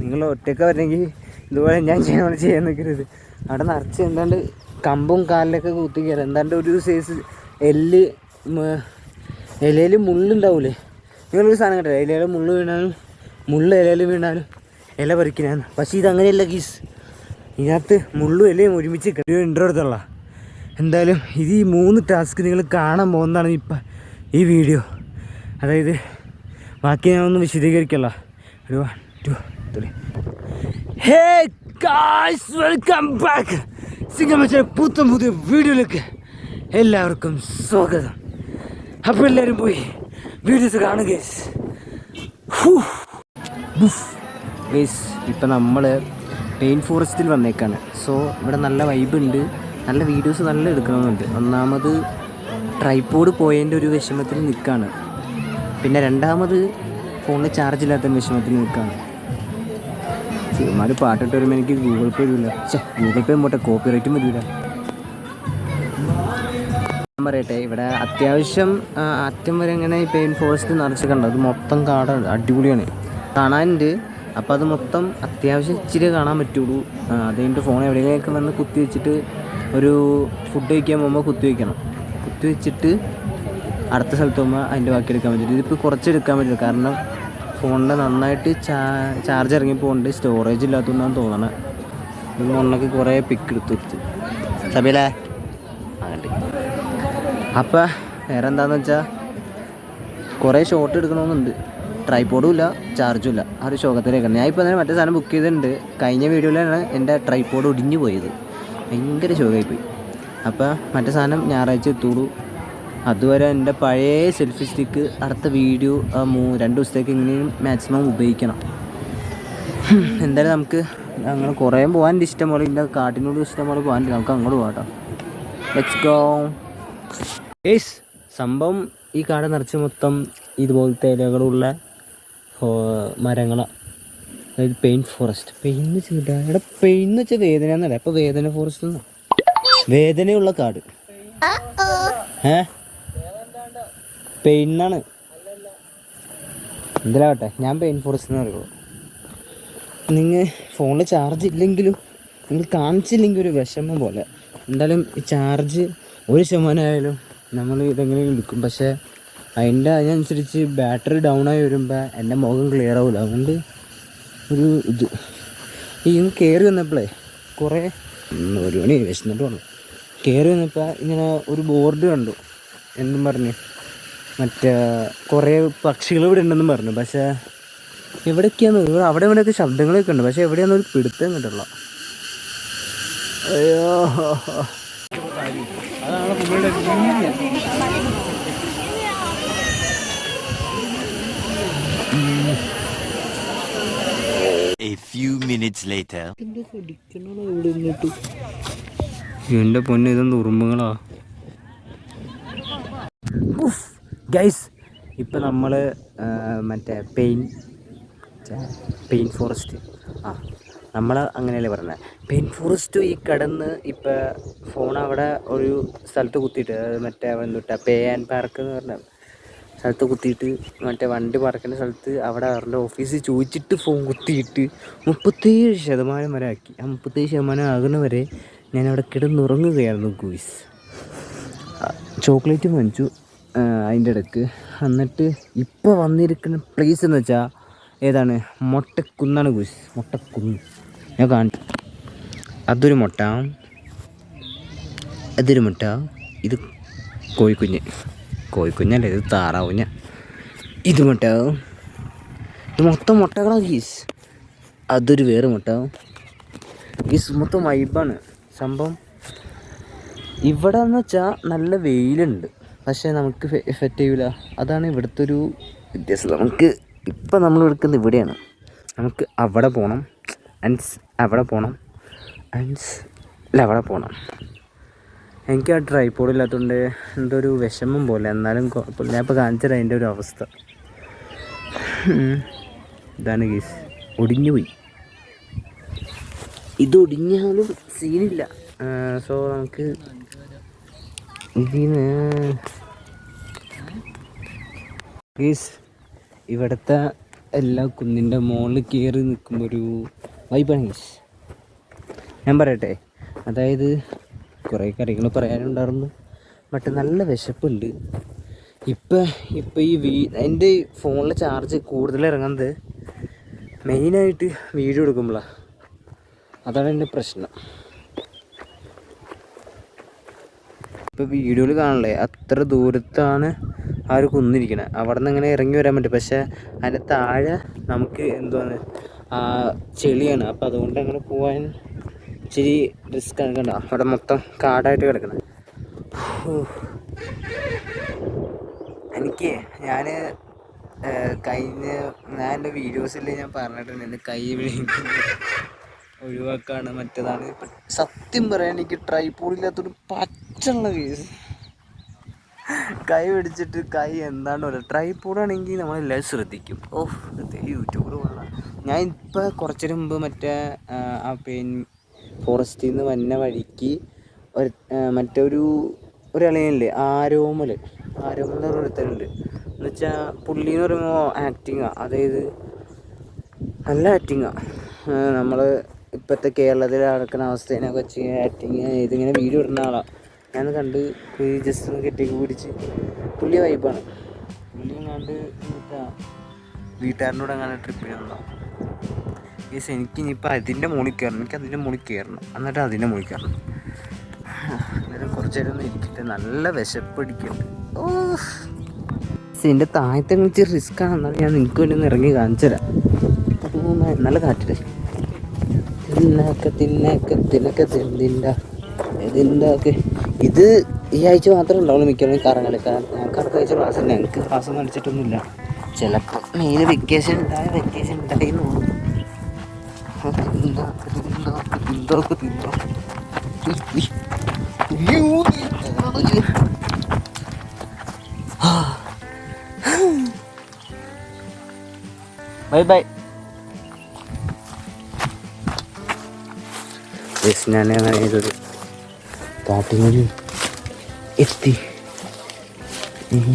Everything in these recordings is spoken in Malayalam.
നിങ്ങൾ ഒറ്റയ്ക്ക് വരണമെങ്കിൽ ഇതുപോലെ ഞാൻ ചെയ്യണം ചെയ്യാൻ നിൽക്കരുത്. അവിടെ നിറച്ച് എന്താണ്ട് കമ്പും കാലിലൊക്കെ കുത്തി കയറും. എന്താണ്ട് ഒരു സൈസ് എല്ല് ഇലയിൽ മുള്ളുണ്ടാവൂലേ നിങ്ങളൊരു സാധനം കേട്ടോ ഇലയിൽ മുള്ള് വീണാലും മുള്ള് ഇലയിൽ വീണാലും ഇല പറിക്കാനാണ് പക്ഷേ ഇതങ്ങനെയല്ല ഗീസ്. ഇതിനകത്ത് മുള്ളും ഇലയും ഒരുമിച്ച് കഴിയും ഇന്റർ എന്തായാലും ഇത് ഈ മൂന്ന് ടാസ്ക് നിങ്ങൾ കാണാൻ പോകുന്നതാണ് ഇപ്പം ഈ വീഡിയോ അതായത് ബാക്കി ഞാൻ ഒന്ന് വിശദീകരിക്കല്ല ഒരു ഹേ ഗായ്സ് വെൽക്കം ബാക്ക് സിംഗമച്ച പുത്തൻ പുതിയ വീഡിയോയിലേക്ക് എല്ലാവർക്കും സ്വാഗതം. അപ്പോൾ എല്ലാവരും പോയി വീഡിയോസ് കാണുക ഗൈസ് ഇപ്പം നമ്മൾ പെയിൻ ഫോറസ്റ്റിൽ വന്നേക്കാണ്. സോ ഇവിടെ നല്ല വൈബ് ഉണ്ട്. നല്ല വീഡിയോസ് നല്ല എടുക്കണമെന്നുണ്ട് ഒന്നാമത് ട്രൈപ്പോഡ് പോയതിന്റെ ഒരു വിഷമത്തിൽ നിൽക്കുകയാണ് പിന്നെ രണ്ടാമത് ഫോണിൽ ചാർജ് ഇല്ലാത്ത വിഷമത്തിൽ നിൽക്കുകയാണ് സിനിമാര് പാട്ടിട്ട് വരുമ്പോൾ എനിക്ക് ഗൂഗിൾ പേ വരില്ല ഗൂഗിൾ പേ പോട്ടെ കോപ്പി റേറ്റും വരില്ല പറയട്ടെ ഇവിടെ അത്യാവശ്യം അറ്റം വരെ ഇങ്ങനെ ഈ പെയിൻ ഫോറസ്റ്റ് നിറച്ച് കണ്ടോ. അത് മൊത്തം കാട അടിപൊളിയാണ്. കാണാനുണ്ട്. അപ്പോൾ അത് മൊത്തം അത്യാവശ്യം ഇച്ചിരി കാണാൻ പറ്റുള്ളൂ. അത് ഫോൺ എവിടെയെങ്കിലൊക്കെ വന്ന് കുത്തി വെച്ചിട്ട് ഒരു ഫുഡ് കഴിക്കാൻ പോകുമ്പോൾ കുത്തി വയ്ക്കണം കുത്തി വെച്ചിട്ട് അടുത്ത സ്ഥലത്ത് പോകുമ്പോൾ അതിന്റെ ബാക്കി എടുക്കാൻ പറ്റില്ല. ഇതിപ്പോൾ കുറച്ച് എടുക്കാൻ പറ്റില്ല. കാരണം ഫോണിന്റെ നന്നായിട്ട് ചാർജ് ഇറങ്ങി പോകുന്നുണ്ട് സ്റ്റോറേജ് ഇല്ലാത്തതുകൊണ്ടാണ് തോന്നണേ. ഫോണിലേക്ക് കുറേ പിക്ക് എടുത്ത് കൊടുത്ത് സബീലേ? അങ്ങോട്ട് അപ്പം വേറെ എന്താണെന്ന് വെച്ചാൽ കുറേ ഷോട്ട് എടുക്കണമെന്നുണ്ട് ട്രൈപോഡും ഇല്ല ചാർജും ഇല്ല. ആ ഒരു ശോകത്തിലേക്കാണ്. ഞാൻ ഇപ്പോൾ തന്നെ മറ്റേ സാധനം ബുക്ക് ചെയ്തിട്ടുണ്ട്. കഴിഞ്ഞ വീഡിയോയിലാണ് എന്റെ ട്രൈപോഡ് ഒടിഞ്ഞു പോയത്. ഭയങ്കര ശോകമായിപ്പോയി അപ്പോൾ മറ്റേ സാധനം ഞായറാഴ്ച എത്തുള്ളൂ. അതുവരെ എന്റെ പഴയ സെൽഫി സ്റ്റിക്ക് അടുത്ത വീഡിയോ ആ മൂ രണ്ട് ദിവസത്തേക്ക് എങ്ങനെയും മാക്സിമം ഉപയോഗിക്കണം. എന്തായാലും നമുക്ക് അങ്ങനെ കുറേ പോകാൻ ഇഷ്ടം പോലെ ഇല്ല. കാട്ടിനോട് ഇഷ്ടം പോലെ പോകാൻ നമുക്ക് അങ്ങോട്ട് പോകാം ലെറ്റ്സ് ഗോ ഏസ് സംഭവം ഈ കാട് നിറച്ച് മൊത്തം ഇതുപോലത്തെ ഇലകളുള്ള മരങ്ങളാണ് അതായത് പെയിൻ ഫോറസ്റ്റ് പെയിൻ എന്ന് വെച്ചാൽ ഇവിടെ പെയിൻ എന്ന് വെച്ചാൽ വേദന എന്നല്ല അപ്പോൾ വേദന ഫോറസ്റ്റ് വേദനയുള്ള കാട്. ഏ? പെയിൻ എന്നാണ് എന്തിലാവട്ടെ ഞാൻ പെയിൻ ഫോറസ്റ്റ് എന്ന് പറയുള്ളൂ. നിങ്ങൾ ഫോണിൽ ചാർജ് ഇല്ലെങ്കിലും നിങ്ങൾ കാണിച്ചില്ലെങ്കിൽ ഒരു വിഷമം പോലെ. എന്തായാലും ചാർജ് ഒരു ശതമാനം ആയാലും നമ്മൾ ഇതെങ്ങനെയും എടുക്കും. പക്ഷേ അതിന്റെ അതിനനുസരിച്ച് ബാറ്ററി ഡൗൺ ആയി വരുമ്പോൾ എന്റെ മുഖം ക്ലിയർ ആവില്ല അതുകൊണ്ട് ഒരു ഇത്. ഈ കയറി വന്നപ്പോഴേ കുറേ ഒരു മണി വിശന്നിട്ട് വന്നു. കയറി വന്നപ്പോൾ ഇങ്ങനെ ഒരു ബോർഡ് കണ്ടു. എന്നും പറഞ്ഞ്. മറ്റേ കുറേ പക്ഷികൾ ഇവിടെ ഉണ്ടെന്നും പറഞ്ഞു. പക്ഷേ എവിടെയൊക്കെയാന്ന് ഇവിടെ അവിടെ ഇവിടെയൊക്കെ ശബ്ദങ്ങളൊക്കെ ഉണ്ട്. പക്ഷേ എവിടെയാണ് ഒരു പിടുത്തം കിട്ടുള്ള അയ്യോ. A few minutes later. എന്റെ പൊന്ന് ഇതൊന്നും ഉറുമ്പുകളാ ഗൈസ് ഇപ്പം നമ്മൾ മറ്റേ പെയിൻ പെയിൻ ഫോറസ്റ്റ് ആ നമ്മൾ അങ്ങനെയല്ലേ പറഞ്ഞത് പെയിൻ ഫോറസ്റ്റ് ഈ കടന്ന് ഇപ്പം ഫോൺ അവിടെ ഒരു സ്ഥലത്ത് കുത്തിയിട്ട് മറ്റേ എന്തുട്ടാ പേ ആൻഡ് പാർക്ക് എന്ന് പറഞ്ഞ സ്ഥലത്ത് കുത്തിയിട്ട് മറ്റേ വണ്ടി പറക്കുന്ന സ്ഥലത്ത് അവിടെ അവരുടെ ഓഫീസിൽ ചോദിച്ചിട്ട് ഫോൺ കുത്തിയിട്ട് മുപ്പത്തേഴ് ശതമാനം വരെ ആക്കി. ആ മുപ്പത്തേഴ് ശതമാനം ആകുന്ന വരെ ഞാൻ അവിടെ കിടന്നുറങ്ങുകയായിരുന്നു ഗൂയിസ് ചോക്ലേറ്റ് വാങ്ങിച്ചു. അതിന്റെ ഇടയ്ക്ക്. എന്നിട്ട് ഇപ്പോൾ വന്നിരിക്കുന്ന പ്ലേസ് എന്ന് വെച്ചാൽ ഏതാണ്? മൊട്ടക്കുന്നാണ് ഗൂസ് മൊട്ടക്കുന്ന്. ഞാൻ കാണിച്ചു അതൊരു മുട്ട. അതൊരു മുട്ട. ഇത് കോഴിക്കുഞ്ഞ്. കോഴിക്കുഞ്ഞല്ല ഇത് താറാവുഞ്ഞ. ഇത് മുട്ട. ഇത് മൊത്തം മുട്ടകളാണ് ഗീസ്. അതൊരു വേറെ മുട്ട. ഗീസ് മൊത്തം വൈബാണ് സംഭവം ഇവിടെ എന്ന് വെച്ചാൽ നല്ല വെയിലുണ്ട്. പക്ഷേ നമുക്ക് എഫക്റ്റ് ചെയ്യൂല അതാണ് ഇവിടുത്തെ ഒരു വ്യത്യാസം. നമുക്ക് ഇപ്പം നമ്മൾ എടുക്കുന്നത് ഇവിടെയാണ്. നമുക്ക് അവിടെ പോകണം ആൻഡ്സ് അവിടെ പോകണം അല്ല അവിടെ പോകണം എനിക്ക് ആ ട്രൈപ്പോഡ് ഇല്ലാത്തതുകൊണ്ട് എന്തോ ഒരു വിഷമം പോലെ. എന്നാലും കുഴപ്പമില്ല ഞാൻ ഇപ്പോൾ കാണിച്ചത് അതിന്റെ ഒരു അവസ്ഥ. ഇതാണ് കേസ് ഒടിഞ്ഞു പോയി. ഇത് ഒടിഞ്ഞാലും സീനില്ല സോ നമുക്ക് ഇതിന് ഗീസ് ഇവിടുത്തെ എല്ലാ കുന്നിന്റെ മുകളിൽ കയറി നിൽക്കുമ്പോൾ ഒരു വൈബാണ് ഗൈസ് ഞാൻ പറയട്ടെ അതായത് കുറേ കാര്യങ്ങൾ പറയാനുണ്ടായിരുന്നു ബട്ട് നല്ല വിശപ്പുണ്ട്. ഇപ്പം ഇപ്പം ഈ വീ എന്റെ ഫോണിലെ ചാർജ് കൂടുതൽ ഇറങ്ങുന്നത് മെയിനായിട്ട് വീഡിയോ എടുക്കുമ്പോഴാണ് അതാണ് എന്റെ പ്രശ്നം. ഇപ്പോൾ വീഡിയോയിൽ കാണില്ലേ അത്ര ദൂരത്താണ് ആ ഒരു കുന്നിരിക്കണം. അവിടെ നിന്ന് ഇങ്ങനെ ഇറങ്ങി വരാൻ പറ്റും. പക്ഷേ അതിന്റെ താഴെ നമുക്ക് എന്താണ് ചെളിയാണ്. അപ്പോൾ അതുകൊണ്ട് അങ്ങനെ പോകാൻ ഇച്ചിരി റിസ്ക് ആണ് അവിടെ മൊത്തം കാടായിട്ട് കിടക്കണം. എനിക്ക് ഞാൻ കഴിഞ്ഞ ഞാൻ എന്റെ വീഡിയോസിൽ ഞാൻ പറഞ്ഞിട്ടുണ്ട്. എന്റെ കൈ വിളിക്കുന്നത് ഒഴിവാക്കാണ് മറ്റേതാണ്. സത്യം പറയാൻ എനിക്ക് ട്രൈപോഡില്ലാത്തൊരു പച്ചുള്ള കേസ് കൈ പിടിച്ചിട്ട് കൈ എന്താണ്ട് പോലെ നമ്മൾ നമ്മളെല്ലാവരും ശ്രദ്ധിക്കും. ഓ യൂട്യൂബിൽ കൊള്ളാം. ഞാൻ ഇപ്പോൾ കുറച്ചു മുമ്പ് മറ്റേ ആ, പെയിൻ ഫോറസ്റ്റിൽ നിന്ന് വന്ന വഴിക്ക് ഒരു മറ്റൊരു ഒരളിയനില്ലേ ആരോമൽ ആരോമൽ എന്ന് പറഞ്ഞ ഒരുത്തനുണ്ട് എന്ന് വെച്ചാൽ പുള്ളി എന്ന് പറയുമ്പോൾ ആക്ടിങ്ങാണ് അതായത് നല്ല ആക്ടിങ്ങാണ് നമ്മൾ ഇപ്പോഴത്തെ കേരളത്തിൽ നടക്കുന്ന അവസ്ഥേനെ വെച്ച് ആക്ടിങ് ഇതിങ്ങനെ വീഡിയോ ഇടുന്ന ആളാണ് ഞാൻ കണ്ട് ജസ്റ്റ് ഒന്ന് കെട്ടിയൊക്കെ പിടിച്ച്. പുള്ളി വൈബാണ് പുള്ളി എന്താ വീട്ടുകാരനോട് അങ്ങനെ ട്രിപ്പിന് വന്നോ യെസ് എനിക്ക് ഇനിയിപ്പോൾ അതിന്റെ മുകളിൽ കയറണം. എനിക്ക് അതിന്റെ മുകളിൽ കയറണം. എന്നിട്ട് അതിന്റെ മുകളിൽ കയറണം. അന്നേരം കുറച്ച് നേരം ഒന്ന് ഇരിക്കട്ടെ. നല്ല വിശപ്പടിക്കുന്നുണ്ട് ഓ എന്റെ താഴത്തെ കുറിച്ച് റിസ്ക് ആണ്. എന്നാലും ഞാൻ നിങ്ങൾക്ക് വേണ്ടി ഒന്ന് ഇറങ്ങി കാണിച്ചു തരാം. നല്ല കാറ്റിൽ തിന്നക്ക തിന്നക്ക തിന്നക്ക തിന്നിന്റെ ഇതിന്റെ ഒക്കെ? ഇത് ഈ ആഴ്ച മാത്രമേ ഉണ്ടാവുള്ളൂ മിക്കവാറും കറങ്ങൽ കാരണം ഞങ്ങൾക്ക് അടുത്ത ആഴ്ച ക്ലാസ് ഉണ്ട് ഞങ്ങൾക്ക് ക്ലാസ് ഒന്നും അടിച്ചിട്ടൊന്നുമില്ല. ചിലപ്പോൾ മെയിൻ വെക്കേഷൻ ഉണ്ടായ വെക്കേഷൻ ഉണ്ടായി തോന്നും തിന്നാക്ക തിന്നാക്ക തിന്നാക്ക തിന്നാക്ക ബൈ ബൈ. ഞാൻ ഇതൊരു കാട്ടിനൊരു എത്തി ഉം.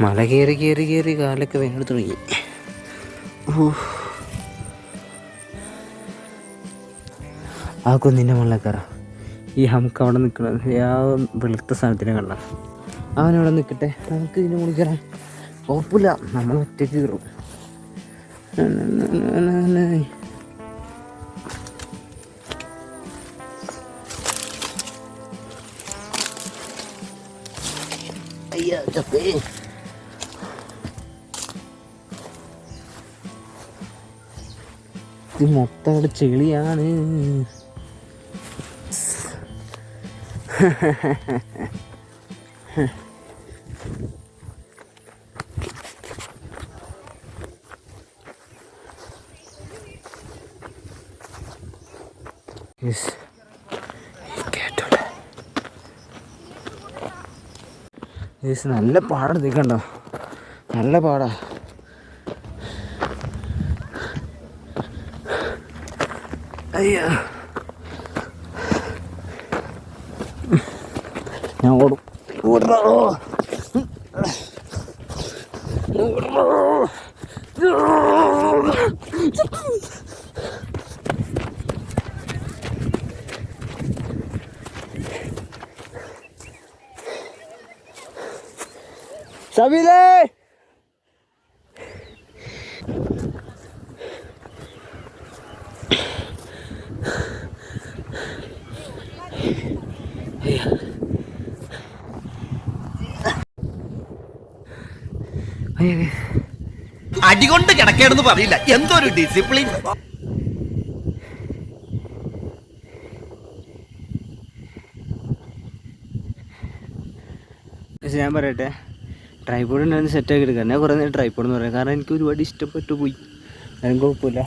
മല കയറി കയറി കയറി കാലൊക്കെ വേണ്ടി തുടങ്ങി. ആ കുന്നിന്റെ മുകളിലേക്കറ ഈ ഹംക്ക് അവിടെ നിൽക്കുന്നത്. ആ വെളുത്ത സാധനത്തിനെ കണ്ട. അവനവിടെ നിൽക്കട്ടെ. നമുക്ക് ഇതിന്റെ മുകളിൽ ഉറപ്പില്ല. നമ്മൾ ഒറ്റയ്ക്ക് കയറും. അയ്യോ ഇത് മൊത്തം അവിടെ ചെളിയാണ്. Yes. കേട്ടോ യെസ് നല്ല പാടാണ് നിൽക്കണ്ടോ നല്ല പാടാ. അയ്യോ. ഞാൻ ഓടും. ഓടണോ? ഓടണോ സബിലേ അടികൊണ്ട് കിടക്കേണ്ടെന്ന് പറയില്ല. എന്തൊരു ഡിസിപ്ലിൻ ഞാൻ പറയട്ടെ ട്രൈപോഡ് ഉണ്ടായിരുന്നു സെറ്റാക്കി എടുക്കാം ഞാൻ കുറേ നേരം ട്രൈപോഡ് എന്ന് പറയാം. കാരണം എനിക്ക് ഒരുപാട് ഇഷ്ടപ്പെട്ടു പോയി. അതിനും കുഴപ്പമില്ല.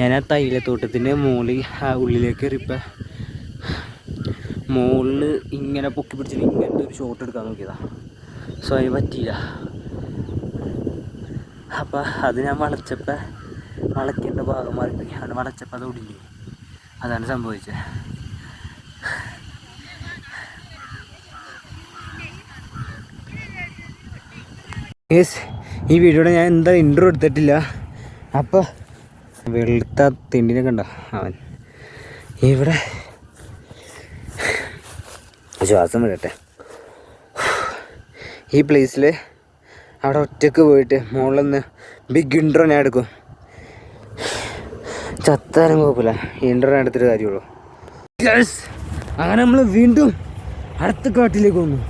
ഞാൻ ആ തൈലത്തോട്ടത്തിന്റെ മുകളിൽ ആ ഉള്ളിലേക്ക് കയറിയപ്പോൾ മുകളിൽ ഇങ്ങനെ പൊക്കി പിടിച്ചിട്ട് ഇങ്ങനത്തെ ഒരു ഷോട്ട് എടുക്കാൻ നോക്കിയതാണ് സോ അതിന് പറ്റിയില്ല. അപ്പം അത് ഞാൻ വളച്ചപ്പോൾ വളയ്ക്കേണ്ട ഭാഗം മാറിപ്പോയി. അവിടെ വളച്ചപ്പോൾ അത് ഒടിഞ്ഞു. അതാണ് സംഭവിച്ചത്. യെസ് ഈ വീഡിയോയുടെ ഞാൻ എന്താ ഇൻട്രോ എടുത്തിട്ടില്ല. അപ്പോൾ വെളുത്ത തിണ്ടിനെ കണ്ട അവൻ. ഇവിടെ ശ്വാസം വിടട്ടെ. ഈ പ്ലേസിൽ അവിടെ ഒറ്റയ്ക്ക് പോയിട്ട് മുകളിൽ നിന്ന് ബിഗ് ഇൻട്രോ ഞാൻ എടുക്കും. ചത്താലും കുഴപ്പമില്ല. ഇൻട്രോ ഞാൻ എടുത്തിട്ട് കാര്യമുള്ളൂ. അങ്ങനെ നമ്മൾ വീണ്ടും അടുത്ത കാട്ടിലേക്ക് വന്നു.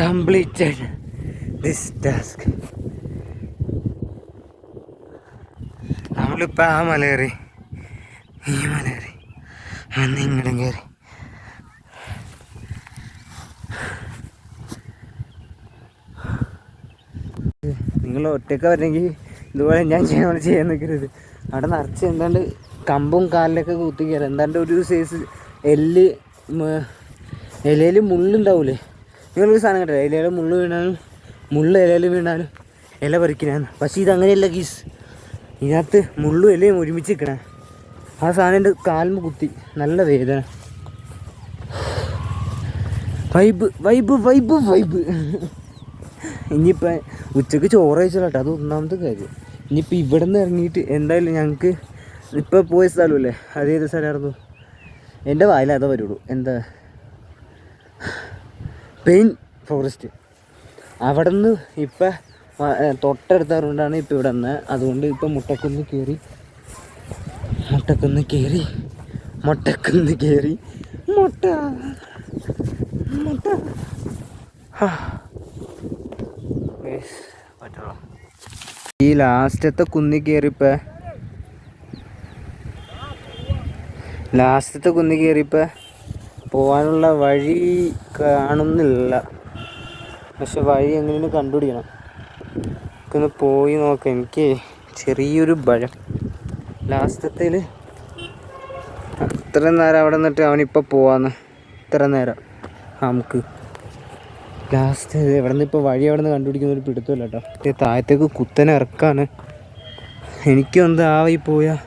Completed this task. നമ്മളിപ്പോൾ ആ മല കയറി ഈ മല കയറി വന്ന് ഇങ്ങോട്ടും കയറി നിങ്ങൾ ഒറ്റയ്ക്ക് വരണമെങ്കിൽ ഇതുപോലെ ഞാൻ ചെയ്യാൻ ചെയ്യാൻ നിൽക്കരുത്. അവിടെ നിറച്ച് എന്താണ്ട് കമ്പും കാലിലൊക്കെ കുത്തിക്കയറും കയറി. എന്താണ്ട് ഒരു സൈസ് എല്ല് ഇലയിൽ മുള്ളുണ്ടാവൂലേ? നിങ്ങളൊരു സാധനം കേട്ടോ ഇലയിൽ മുള്ളു വീണാലും മുള്ളു ഇലയിൽ വീണാലും ഇല പറിക്കണാന്ന്. പക്ഷേ ഇതങ്ങനെയല്ല ഗീസ്. ഇതിനകത്ത് മുള്ളും ഇലയും ഒരുമിച്ച് നിൽക്കണേ ആ സാധനം എന്റെ കാലിന് കുത്തി. നല്ല വേദന. Vibe vibe vibe vibe. ഇനിയിപ്പോൾ ഉച്ചയ്ക്ക് ചോറ് കഴിച്ചാലോ അത് ഒന്നാമത്തെ കാര്യം. ഇനിയിപ്പോൾ ഇവിടെ നിന്ന് ഇറങ്ങിയിട്ട് എന്തായാലും ഞങ്ങൾക്ക് ഇപ്പോൾ പോയ സ്ഥലമല്ലേ അതേത് സ്ഥലമായിരുന്നു? എന്റെ വായിലതേ വരുള്ളൂ. എന്താ? പെയിൻ ഫോറസ്റ്റ് അവിടെ നിന്ന് ഇപ്പം തൊട്ടടുത്തതുകൊണ്ടാണ് ഇപ്പം ഇവിടെ നിന്ന് അതുകൊണ്ട് ഇപ്പം മുട്ടക്കുന്ന് കയറി മുട്ടക്കുന്ന് കയറി മുട്ടക്കുന്ന് കയറി മുട്ട മുട്ട. ഈ ലാസ്റ്റത്തെ കുന്നി കയറിപ്പ ലാസ്റ്റത്തെ കുന്നി കയറിയപ്പോൾ പോകാനുള്ള വഴി കാണുന്നില്ല. പക്ഷെ വഴി എങ്ങനെയും കണ്ടുപിടിക്കണം. എനിക്കൊന്ന് പോയി നോക്കാം. എനിക്ക് ചെറിയൊരു ഭയം. ലാസ്റ്റത്തിൽ അത്ര നേരം അവിടെ നിന്നിട്ട് അവനിപ്പോൾ പോവാന്ന്. ഇത്ര നേരം. നമുക്ക്. ലാസ്റ്റ് എവിടെ നിന്ന് ഇപ്പോൾ വഴി അവിടെ നിന്ന് കണ്ടുപിടിക്കുന്ന ഒരു പിടുത്തമില്ല കേട്ടോ. താഴത്തേക്ക് കുത്തനെ ഇറക്കാണ്. എനിക്കൊന്ന് ആവായി പോയാൽ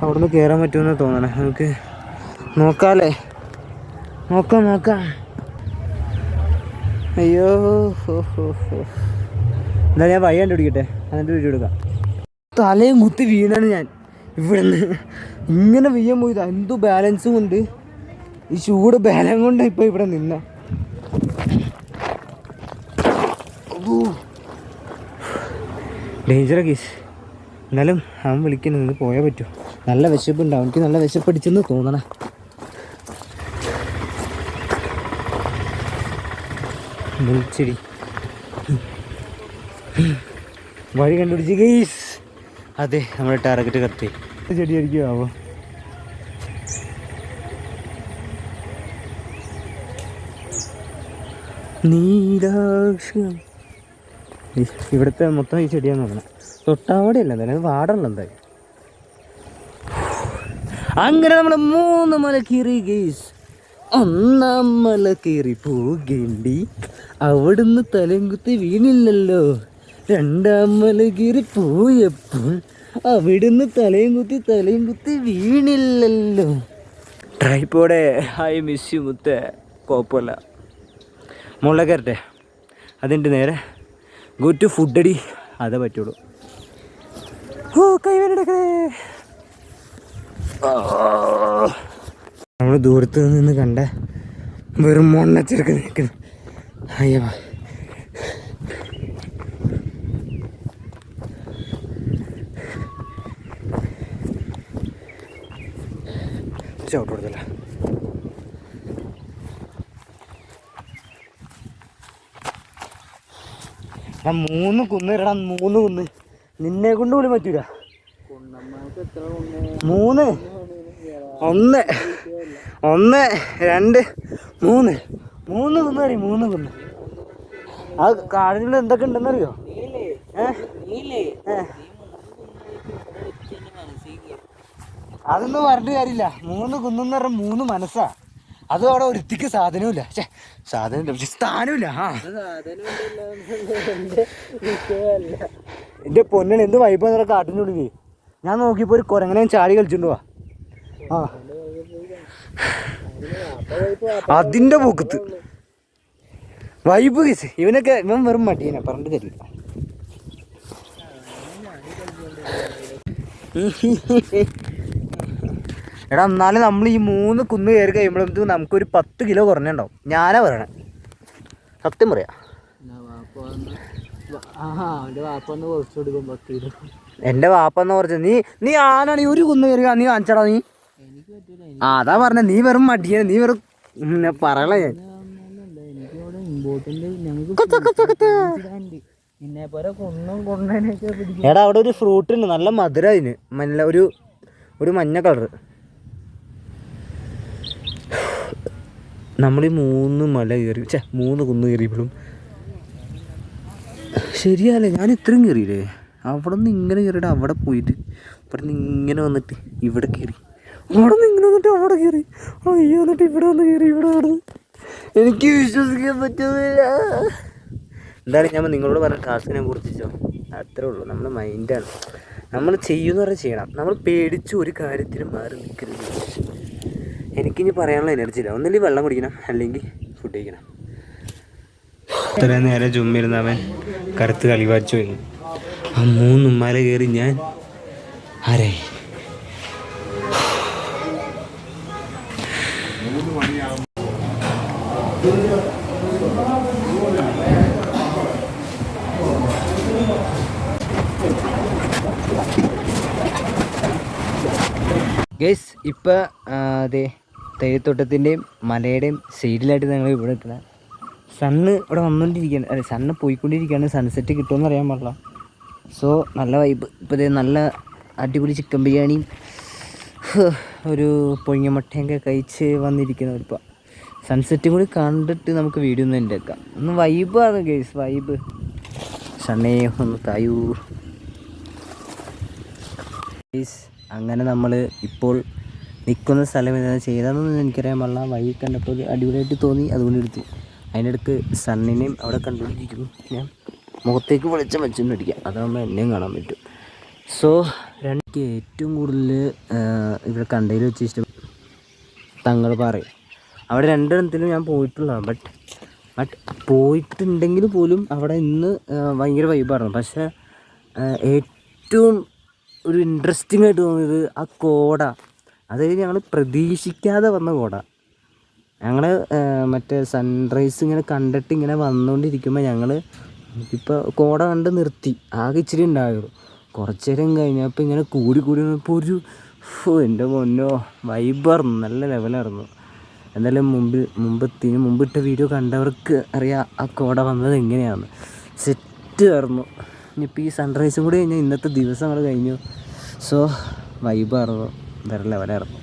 അവിടെ നിന്ന് കയറാൻ പറ്റുമെന്ന് തോന്നണേ. നമുക്ക് നോക്കാല്ലേ? നോക്കാം നോക്കാം. അയ്യോ ഹോ ഹോ ഞാൻ വഴി കണ്ടുപിടിക്കട്ടെ. അതിന്റെ വീഡിയോ എടുക്കാം. തലയും കുത്തി വീണാണ് ഞാൻ. ഇവിടെ നിന്ന് ഇങ്ങനെ വീഴാൻ പോയത്. എന്തു ബാലൻസും കൊണ്ട് ഈ ചൂട് ബാലം കൊണ്ട് ഇപ്പോൾ ഇവിടെ നിന്ന. ഡേഞ്ചർ കേസ് എന്നാലും അവൻ വിളിക്കുന്നു നിങ്ങൾ പോയാൽ പറ്റുമോ നല്ല വിശപ്പുണ്ട് അവനക്ക് നല്ല വിശപ്പടിച്ചെന്ന് തോന്നണേ. വിളിച്ചടി വഴി കണ്ടുപിടിച്ച് ഗെയ്സ് അതെ നമ്മുടെ ടാർഗറ്റ് കത്തി. ചെടി അടിക്കുമാവോ നീലാക്ഷം. ഇവിടുത്തെ മൊത്തം ഈ ചെടിയാന്ന് പറഞ്ഞത് തൊട്ടാവടെ അല്ല എന്തായാലും വാടല്ല എന്തായാലും. അങ്ങനെ നമ്മൾ മൂന്ന് മല കീറി ഗെയ്സ് ഒന്നാം മല കയറി പോകേണ്ടി. അവിടുന്ന് തലയും കുത്തി വീണില്ലല്ലോ. രണ്ടാം മല കയറി പോയപ്പോൾ അവിടുന്ന് തലയും കുത്തി തലയും കുത്തി വീണില്ലല്ലോ. ട്രൈപ്പോടെ ഹായ് മിസ് യു മുത്തേ. കുഴപ്പമില്ല. മുളകരട്ടെ അതിന്റെ നേരെ ഗോ ടു ഫുഡ് അടി. അതേ പറ്റുള്ളൂ. ഓ കൈവേനെടുക്കണേ നമ്മൾ ദൂരത്ത് നിന്ന് കണ്ട വെറും മൊണ്ണച്ചെടുക്ക് നിൽക്കുന്നു. അയ്യവാ ചവിട്ട് കൊടുത്തില്ല. ആ മൂന്ന് കുന്ന് ഇടാ മൂന്ന് കുന്ന്. നിന്നെ കൊണ്ട് പോലും പറ്റൂല. മൂന്ന്. ഒന്ന്. ഒന്ന് രണ്ട് മൂന്ന്. മൂന്ന് കുന്ന് അറിയോ? മൂന്ന് കുന്ന് ആ കാടിനുള്ളിൽ എന്തൊക്കെ ഉണ്ടെന്നറിയോ. അതൊന്നും പറഞ്ഞിട്ട് കാര്യമില്ല. മൂന്ന് കുന്നെന്ന് പറഞ്ഞ മൂന്ന് മനസ്സാ. അതും അവിടെ ഒരുത്തിക്ക് സാധനമില്ല ഛേ സാധനമില്ല. പക്ഷെ സ്ഥാനമില്ല. ആ. എന്റെ പൊന്നണ് എന്ത് വൈബാന്ന് കാട്ടിന്റെ ഞാൻ നോക്കിയപ്പോ ഒരു കുരങ്ങനെ ചാടി കളിച്ചിട്ടുണ്ടോ ആ. അതിന്റെ പൂക്കത്ത് വൈബ് കേസ്. ഇവനൊക്കെ ഇവൻ വെറും മടിയനാ. പറഞ്ഞിട്ട് തരില്ല എടാ എന്നാലും നമ്മൾ ഈ മൂന്ന് കുന്ന് കയറി കഴിയുമ്പോഴത്തേക്ക് നമുക്കൊരു പത്ത് കിലോ കുറഞ്ഞുണ്ടാവും ഞാനാ പറയണേ. സത്യം പറയാ. എന്റെ വാപ്പന്ന് കുറച്ച്. നീ നീ ആനാണ് ഈ ഒരു കുന്ന് കയറി നീ കാണിച്ചടാ നീ. ആ അതാ പറഞ്ഞ നീ വെറും മടിയ നീ വെറും പിടിക്കും എടാ അവിടെ ഒരു ഫ്രൂട്ട് ഉണ്ട് നല്ല മധുര അതിന്. നല്ല ഒരു ഒരു മഞ്ഞ കളർ നമ്മൾ ഈ മൂന്ന് മല കയറി ചേ മൂന്ന് കുന്ന് കയറിയപ്പോഴും. ശരിയല്ലേ ഞാൻ ഇത്രയും കയറിയില്ലേ? അവിടെ നിന്ന് ഇങ്ങനെ കയറിയിട്ട് അവിടെ പോയിട്ട് ഇവിടെ നിന്ന് ഇങ്ങനെ വന്നിട്ട് ഇവിടെ കയറി. അവിടെ നിന്ന് ഇങ്ങനെ വന്നിട്ട് അവിടെ കയറി. അയ്യോ എന്നിട്ട് ഇവിടെ വന്ന് കയറി ഇവിടെ നടന്ന് എനിക്ക് വിശ്വസിക്കാൻ പറ്റുന്നില്ല. എന്തായാലും ഞാൻ നിങ്ങളോട് പറഞ്ഞ ടാസ്കിനെ കുറിച്ചോ അത്രേ ഉള്ളൂ. നമ്മുടെ മൈൻഡാണ് നമ്മൾ ചെയ്യുന്ന പറഞ്ഞാൽ ചെയ്യണം. നമ്മൾ പേടിച്ച് ഒരു കാര്യത്തിനും മാറി നിൽക്കരുത്. എനിക്കിനി പറയാനുള്ള എനർജി ഇല്ല. ഒന്നില്ലെങ്കിൽ വെള്ളം കുടിക്കണം അല്ലെങ്കിൽ ഫുഡ് കഴിക്കണം. ഇത്രയും നേരെ ചുമ്മിരുന്നവൻ കറുത്ത് കളിവാച്ചു വന്നു ആ മൂന്നുമ്മാരെ മല കയറി ഞാൻ ആരേ ഗേസ് ഇപ്പോൾ അതെ തേയിത്തോട്ടത്തിന്റെയും മലയുടെയും സൈഡിലായിട്ട് ഞങ്ങൾ ഇവിടെ നിൽക്കുന്ന സണ്ണ് ഇവിടെ വന്നുകൊണ്ടിരിക്കുകയാണ് അല്ലെ സണ്ണ് പോയിക്കൊണ്ടിരിക്കുകയാണ് സൺസെറ്റ് കിട്ടുമെന്ന് അറിയാൻ പാടില്ല. സോ നല്ല വൈബ് ഇപ്പോൾ നല്ല അടിപൊളി ചിക്കൻ ബിരിയാണിയും ഒരു പൊഴിഞ്ഞ കഴിച്ച് വന്നിരിക്കുന്ന ഇപ്പം. സൺസെറ്റും കൂടി കണ്ടിട്ട് നമുക്ക് വീഡിയോ ഒന്ന് വെക്കാം ഒന്ന് വൈബാണ് ഗേസ് വൈബ് സണ്ണേ ഒന്ന് തായൂ. ഗേസ് അങ്ങനെ നമ്മൾ ഇപ്പോൾ നിൽക്കുന്ന സ്ഥലം ഏതാണ് ചെയ്തതെന്നൊന്നും എനിക്കറിയാൻ പാടില്ല. വഴി കണ്ടപ്പോൾ അടിപൊളിയായിട്ട് തോന്നി അതുകൊണ്ട് എടുത്തു. അതിനിടക്ക് സണ്ണിനെയും അവിടെ കണ്ടുപിടിക്കുന്നു ഞാൻ മുഖത്തേക്ക് വെളിച്ചം വെച്ചൊന്നും അടിക്കാം. അതാകുമ്പോൾ എന്നെയും കാണാൻ പറ്റും. സോ എനിക്ക് ഏറ്റവും കൂടുതൽ ഇവിടെ കണ്ടതിൽ വെച്ച് ഇഷ്ടം തങ്ങൾ പറയും. അവിടെ രണ്ടെണ്ണത്തിലും ഞാൻ പോയിട്ടുള്ളതാണ് ബട്ട് ബട്ട് പോയിട്ടുണ്ടെങ്കിൽ പോലും അവിടെ ഇന്ന് ഭയങ്കര വൈബായിരുന്നു പക്ഷേ ഏറ്റവും ഒരു ഇൻട്രസ്റ്റിംഗ് ആയിട്ട് തോന്നിയത് ആ കോട. അതായത് ഞങ്ങൾ പ്രതീക്ഷിക്കാതെ വന്ന കോട. ഞങ്ങൾ മറ്റേ സൺറൈസ് ഇങ്ങനെ കണ്ടിട്ട് ഇങ്ങനെ വന്നുകൊണ്ടിരിക്കുമ്പോൾ ഞങ്ങൾ ഇപ്പോൾ കോട കണ്ട് നിർത്തി. ആകെ ഇച്ചിരി ഉണ്ടായുള്ളൂ കുറച്ച് നേരം കഴിഞ്ഞപ്പോൾ ഇങ്ങനെ കൂടി കൂടി വന്നപ്പോൾ ഒരു എന്റെ പൊന്നോ വൈബായിരുന്നു നല്ല ലെവലായിരുന്നു എന്നാലും മുമ്പിൽ മുമ്പത്തിന് മുമ്പിട്ട വീഡിയോ കണ്ടവർക്ക് അറിയാം ആ കോട വന്നത് എങ്ങനെയാണ്. സെറ്റ് ആയിരുന്നു. ഇനിയിപ്പോൾ ഈ സൺറൈസും കൂടി കഴിഞ്ഞാൽ ഇന്നത്തെ ദിവസം അങ്ങോട്ട് കഴിഞ്ഞു. സോ വൈബായിരുന്നു വേറെ ലെവലായിരുന്നു